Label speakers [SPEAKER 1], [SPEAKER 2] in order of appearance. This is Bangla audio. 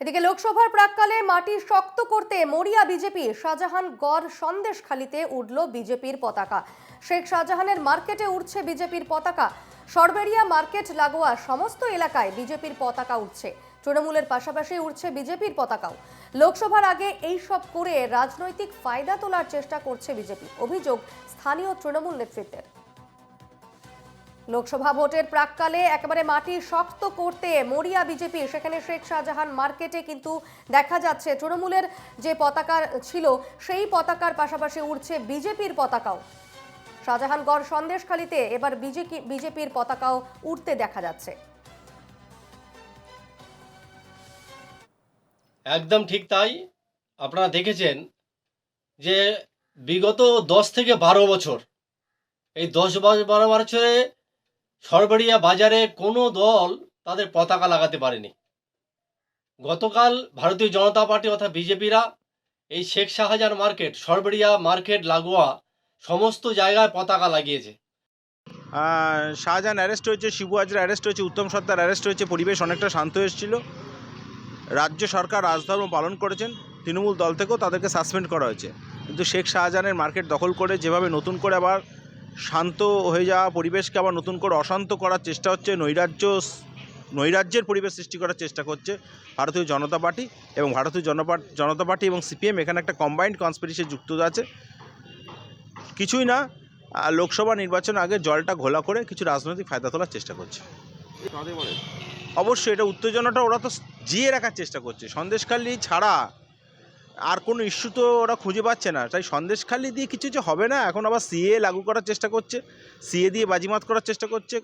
[SPEAKER 1] এদিকে লোকসভার প্রাককালে মাটি শক্ত করতে মরিয়া বিজেপি, শাহজাহান গড় সন্দেশখালিতে উঠল বিজেপির পতাকা। শেখ শাহজাহানের মার্কেটে উঠছে বিজেপির পতাকা। সরবেরিয়া মার্কেট লাগোয়া সমস্ত এলাকায় বিজেপির পতাকা উঠছে। তৃণমূলের পাশাপাশি উঠছে বিজেপির পতাকাও। লোকসভার আগে এই সব করে রাজনৈতিক ফায়দা তোলার চেষ্টা করছে বিজেপি। অভিযোগ স্থানীয় তৃণমূল নেতৃত্বের। লোকসভা ভোটের প্রাককালে একেবারে মাটি শক্ত করতে মরিয়া বিজেপি, সেখানে শেখ শাহজাহান মার্কেটে কিন্তু দেখা যাচ্ছে তৃণমূলের যে পতাকা ছিল, সেই পতাকার পাশাপাশি উঠছে বিজেপির পতাকাও। শাহজাহানগড় সন্দেশখালিতে এবার বিজেপি, বিজেপির পতাকাও উঠতে দেখা যাচ্ছে।
[SPEAKER 2] একদম ঠিক তাই। আপনারা দেখেছেন যে বিগত দশ থেকে বারো বছর, এই দশ বারো বছরে সরবরিয়া বাজারে কোনো দল তাদের পতাকা লাগাতে পারেনি। গতকাল ভারতীয় জনতা পার্টি অর্থাৎ বিজেপিরা এই শেখ শাহজাহান মার্কেট সরবরিয়া মার্কেট, লাগোয়া সমস্ত জায়গায় পতাকা লাগিয়েছে।
[SPEAKER 3] শাহজাহান অ্যারেস্ট হয়েছে, শিবু হাজরা অ্যারেস্ট হয়েছে, উত্তম সর্দার অ্যারেস্ট হয়েছে, পরিবেশ অনেকটা শান্ত এসেছিল রাজ্য সরকার রাজধর্ম পালন করেছেন, তৃণমূল দল থেকেও তাদেরকে সাসপেন্ড করা হয়েছে। কিন্তু শেখ শাহজাহানের মার্কেট দখল করে যেভাবে নতুন করে আবার শান্ত হয়ে যাওয়া পরিবেশকে আবার নতুন করে অশান্ত করার চেষ্টা হচ্ছে নৈরাজ্য নৈরাজ্যের পরিবেশ সৃষ্টি করার চেষ্টা করছে ভারতীয় জনতা পার্টি এবং ভারতীয় জনতা পার্টি এবং সিপিএম এখানে একটা কম্বাইন্ড কনস্পিরেসি যুক্ত আছে। কিছুই না লোকসভা নির্বাচন আগে জলটা ঘোলা করে কিছু রাজনৈতিক ফায়দা তোলার চেষ্টা করছে। অবশ্যই এটা উত্তেজনাটা ওরা তো জিয়ে রাখার চেষ্টা করছে। সন্দেশখালি ছাড়া আর কোনো ইস্যু তো ওরা খুঁজে পাচ্ছে না। তাই সন্দেশ সন্দেশখালি দিয়ে কিছু যে হবে না, এখন আবার সিএ লাগু করার চেষ্টা করছে, সিএ দিয়ে বাজিমাত করার চেষ্টা করছে।